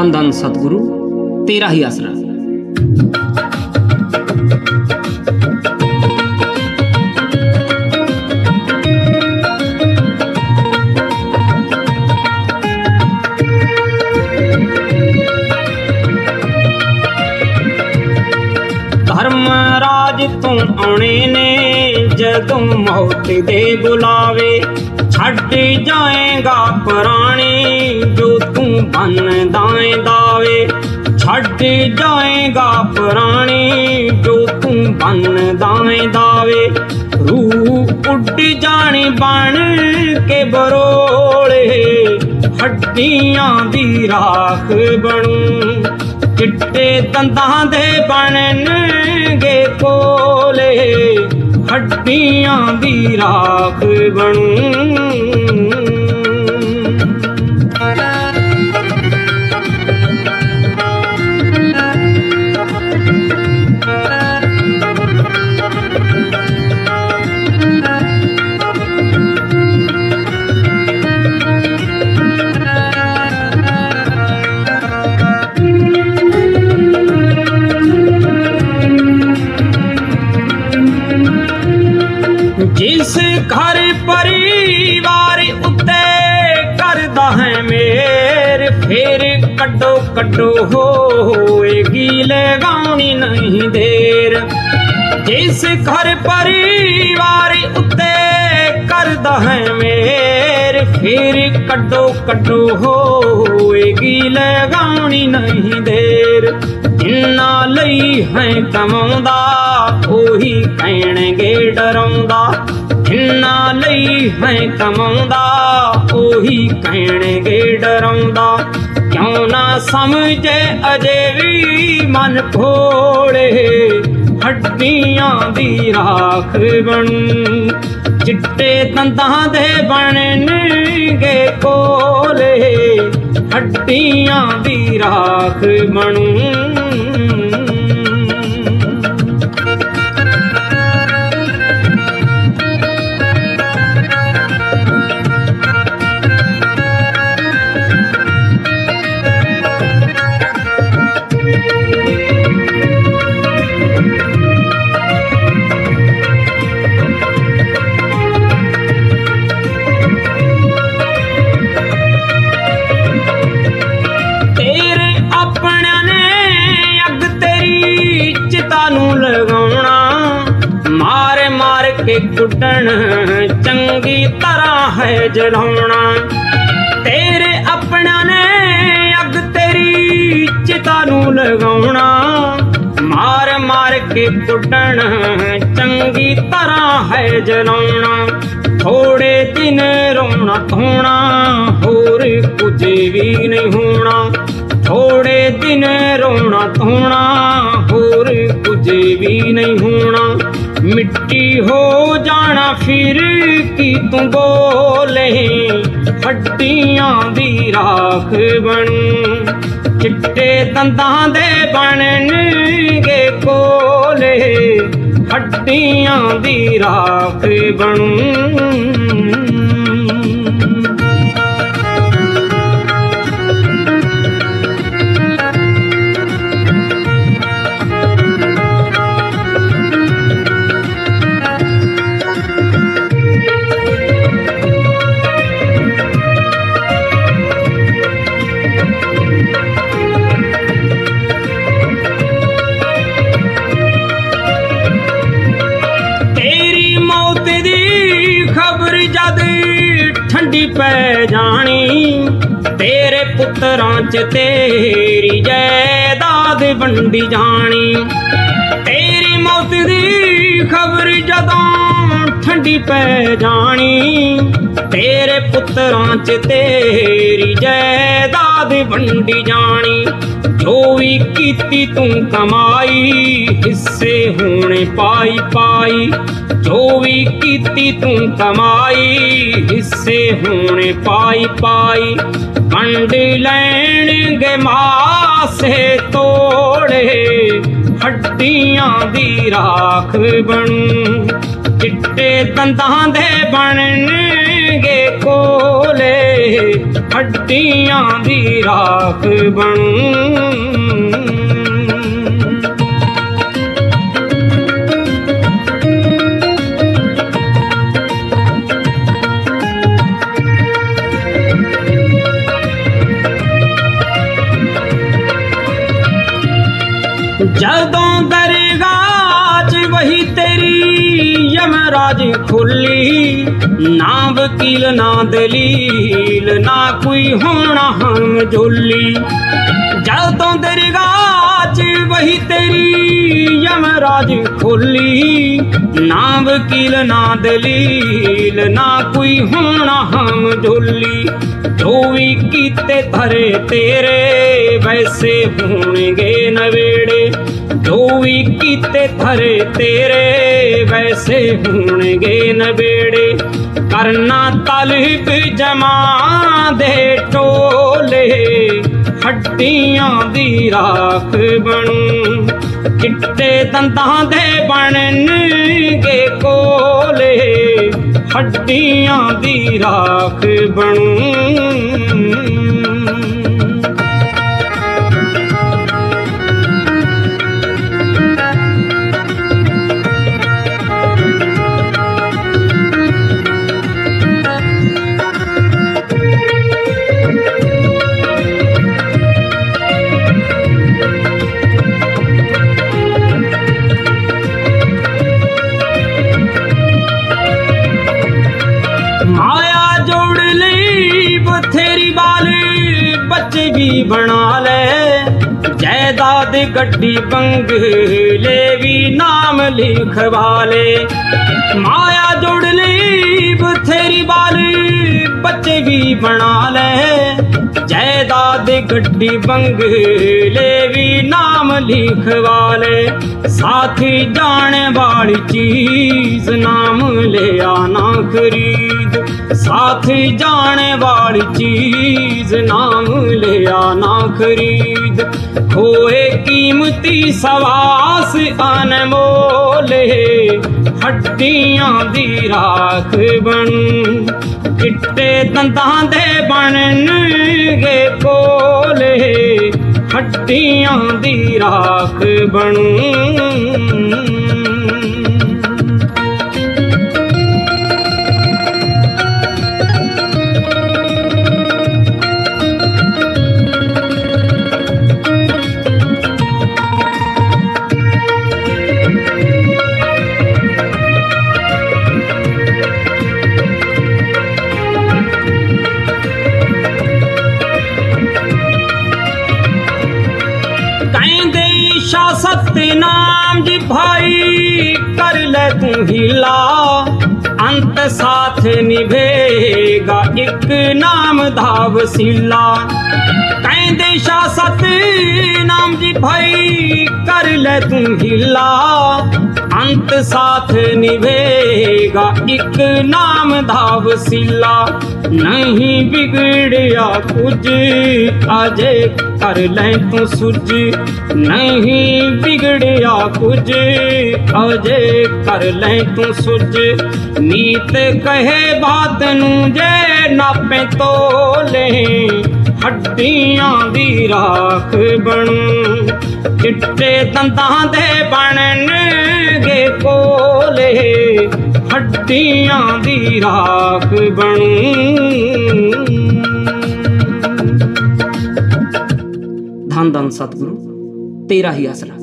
ਧੰਨ ਧੰਨ ਸਤਿਗੁਰੂ, ਤੇਰਾ ਹੀ ਆਸਰਾ। ਧਰਮ ਰਾਜ ਤੋਂ ਆਉਣੇ ਨੇ, ਜਦੋਂ ਮੌਤ ਦੇ ਬੁਲਾਵੇ ਛੱਡ ਜਾਏਗਾ ਪੁਰਾਣੀ ਜੋ ਤੂੰ ਬੰਨਦਾ ਏ ਦਾਵੇ। ਛੱਡ ਜਾਏਗਾ ਪੁਰਾਣੀ ਜੋ ਤੂੰ ਬੰਨਦਾ ਏ ਦਾਵੇ। ਰੂਹ ਉੱਡ ਜਾਣੀ ਬਣ ਕੇ ਬਰੋਲੇ, ਹੱਡੀਆਂ ਦੀ ਰਾਖ ਬਣੂ। ਚਿੱਟੇ ਦੰਦਾਂ ਦੇ ਬਣਨ ਹੱਡੀਆਂ ਦੀ ਰਾਖ ਬਣੂ। ਘਰ ਪਰਿਵਾਰ ਉੱਤੇ ਕਰਦਾ ਹੈ ਮੇਰ, ਫੇਰ ਕੱਢੋ ਕੱਢੋ ਹੋਏਗੀ ਲਗਾਉਣੀ ਨਹੀਂ ਦੇਰ। ਜਿਸ ਘਰ ਪਰਿਵਾਰ ਉੱਤੇ ਕਰਦਾ ਹੈ ਮੇਰ, ਫੇਰ ਕੱਢੋ ਕੱਢੋ ਹੋਏਗੀ ਲਗਾਉਣੀ ਨਹੀਂ ਦੇਰ। ਜਿੰਨਾ ਲਈ ਹੈ ਕਮਾਉਂਦਾ, ਉਹੀ ਕਹਿਣਗੇ ਡਰਾਉਂਦਾ। ਜਿੰਨਾ ਲਈ ਹੈ ਕਮਾਉਂਦਾ, ਉਹੀ ਕਹਿਣਗੇ ਡਰਾਉਂਦਾ। ਕਿਉਂ ਨਾ ਸਮਝੇ ਅਜੇ ਵੀ ਮਨ ਭੋਲੇ, ਹੱਡੀਆਂ ਦੀ ਰਾਖ ਬਣੂ। ਚਿੱਟੇ ਦੰਦਾਂ ਦੇ ਬਣਨਗੇ ਕੋਲੇ, ਹੱਡੀਆਂ ਦੀ ਰਾਖ ਬਣੂ। ਕੇ ਕੁੱਟਣ ਚੰਗੀ ਤਰ੍ਹਾਂ ਹੈ ਜਲਾਉਣਾ। ਨੂੰ ਲਗਾਉਣਾ। ਮਾਰ ਮਾਰ ਕੇ ਕੁੱਟਣ। ਚੰਗੀ ਤਰ੍ਹਾਂ ਹੈ ਜਲਾਉਣਾ। ਥੋੜੇ ਦਿਨ ਰੋਣਾ ਧੋਣਾ। ਹੋਰ ਕੁਝ ਵੀ ਨਹੀਂ ਹੋਣਾ। ਥੋੜੇ ਦਿਨ ਰੋਣਾ ਧੋਣਾ। ਹੋਰ ਕੁਝ ਵੀ ਨਹੀਂ ਹੋਣਾ। ਮਿੱਟੀ ਹੋ ਜਾਣਾ ਫਿਰ ਕੀ ਤੂੰ ਬੋਲੇ? ਹੱਡੀਆਂ ਦੀ ਰਾਖ ਬਣੂ। ਚਿੱਟੇ ਦੰਦਾਂ ਦੇ ਬਣਨਗੇ ਕੋਲੇ ਹੱਡੀਆਂ ਦੀ ਰਾਖ ਬਣੂ ਪੈ ਜਾਣੀ, ਤੇਰੇ ਪੁੱਤਰਾਂ ਚ ਤੇਰੀ ਜਾਇਦਾਦ ਵੰਡੀ ਜਾਣੀ। ਤੇਰੀ ਮੌਤ ਦੀ ਖਬਰ ਜਦੋਂ ਠੰਡੀ ਪੈ ਜਾਣੀ, ਤੇਰੇ ਪੁੱਤਰਾਂ ਚ ਤੇਰੀ ਜਾਇਦਾਦ ਵੰਡੀ ਜਾਣੀ। ਜੋ ਕੀਤੀ ਤੂੰ ਕਮਾਈ, ਹਿੱਸੇ ਹੋਣੇ ਪਾਈ ਪਾਈ। ਜੋ ਵੀ ਕੀਤੀ ਤੂੰ ਕਮਾਈ, ਹਿੱਸੇ ਹੋਣੇ ਪਾਈ ਪਾਈ। ਵੰਡ ਲੈਣਗੇ ਮਾਸੇ ਤੋੜੇ, ਹੱਡੀਆਂ ਦੀ ਰਾਖ ਬਣੂ। ਚਿੱਟੇ ਦੰਦਾਂ ਦੇ ਬਣਨੇ ਬਣਨਗੇ ਕੋਲੇ ਹੱਡੀਆਂ ਦੀ ਰਾਖ ਬਣੂ। ਰਾਜ ਯਮਰਾਜ ਖੁੱਲੀ ਨਾ ਵਕੀਲ ਨਾ ਦਲੀਲ, ਨਾ ਕੋਈ ਹੋਣਾ ਹਮ ਝੋਲੀ। ਜਦੋਂ ਦਰਗਾਹ 'ਚ ਵਹੀ ਤੇਰੀ ਯਮਰਾਜ ਖੁੱਲੀ ਨਾ ਵਕੀਲ ਨਾ ਦਲੀਲ, ਨਾ ਕੋਈ ਹੋਣਾ ਹਮ ਝੋਲੀ। ਜੋ ਵੀ ਕੀਤੇ ਧਰੇ ਤੇਰੇ, ਵੈਸੇ ਹੋਣਗੇ ਨਵੇੜੇ। ਜੋ ਕੀਤੇ ਥਰੇ ਤੇਰੇ ਵੈਸੇ ਹੋਣਗੇ ਨਵੇੜੇ। ਕਰਨਾ ਤਲਬ ਜਮਾ ਦੇ ਟੋਲੇ, ਹੱਡੀਆਂ ਦੀ ਰਾਖ ਬਣੂ। ਚਿੱਟੇ ਦੰਦਾਂ ਦੇ ਬਣਨਗੇ ਕੋਲੇ, ਹੱਡੀਆਂ ਦੀ ਰਾਖ ਬਣੂ। ਜਾਇਦਾਦ ਗੱਡੀ ਬੰਗਲੇ ਵੀ ਨਾਮ ਲਿਖਵਾ ਲੈ। ਮਾਇਆ ਜੋੜ ਲਈ ਬਥੇਰੀ ਵਾਲੀ ਬੱਚੇ ਵੀ ਬਣਾ ਲੈ। ਜਾਇਦਾਦ ਗੱਡੀ ਬੰਗਲੇ ਵੀ ਨਾਮ ਲਿਖਵਾ ਸਾਥੀ ਜਾਣ ਵਾਲੀ ਚੀਜ਼ ਨਾਮ ਲਿਆ ਨਾ ਖਰੀਦ। ਸਾਥੀ ਜਾਣ ਵਾਲੀ ਚੀਜ਼ ਨਾਮ ਲਿਆ ਨਾ ਖਰੀਦ। ਹੋਏ ਕੀਮਤੀ ਸਵਾਸ ਅਨਮੋਲੇ, ਹੱਡੀਆਂ ਦੀ ਰਾਖ ਬਣ। ਚਿੱਟੇ ਦੰਦਾਂ ਦੇ ਬਣਨਗੇ ਕੋਲੇ, ਹੱਡੀਆਂ ਦੀ ਰਾਖ ਬਣੂ। ਨਾਮ ਜੀ ਭਾਈ ਕਰ ਲੈ ਤੂੰ ਹੀਲਾ। ਅੰਤ ਸਾਥ ਨਿਭੇਗਾ ਇੱਕ ਨਾਮ ਦਾ ਵਸੀਲਾ। ਕਹਿੰਦੇ ਸਤ ਨਾਮ ਜੀ ਭਾਈ ਕਰ ਲੈ ਤੂੰ ਹੀਲਾ। ਅੰਤ ਸਾਥ ਨਿਭੇਗਾ ਇੱਕ ਨਾਮ ਦਾ ਵਸੀਲਾ। ਨਹੀਂ ਵਿਗੜਿਆ ਕੁਝ, ਅਜੇ ਕਰ ਲੈ ਤੂੰ ਸੁਝ। ਨਹੀਂ ਵਿਗੜਿਆ ਕੁਝ, ਅਜੇ ਕਰ ਲੈ ਤੂੰ ਸੁਝ। ਨੀਤ ਕਹੇ ਬਾਤ ਨੂੰ ਜੇ ਨਾਪੇ ਤੋਲੇ, ਹੱਡੀਆਂ ਦੀ ਰਾਖ ਬਣੂ। ਚਿੱਟੇ ਦੰਦਾਂ ਦੇ ਬਣਨ ਬਣਨਗੇ ਕੋਲੇ ਹੱਡੀਆਂ ਦੀ ਰਾਖ ਬਣੀ। ਧੰਨ ਧੰਨ ਸਤਿਗੁਰੂ ਤੇਰਾ ਹੀ ਆਸਰਾ।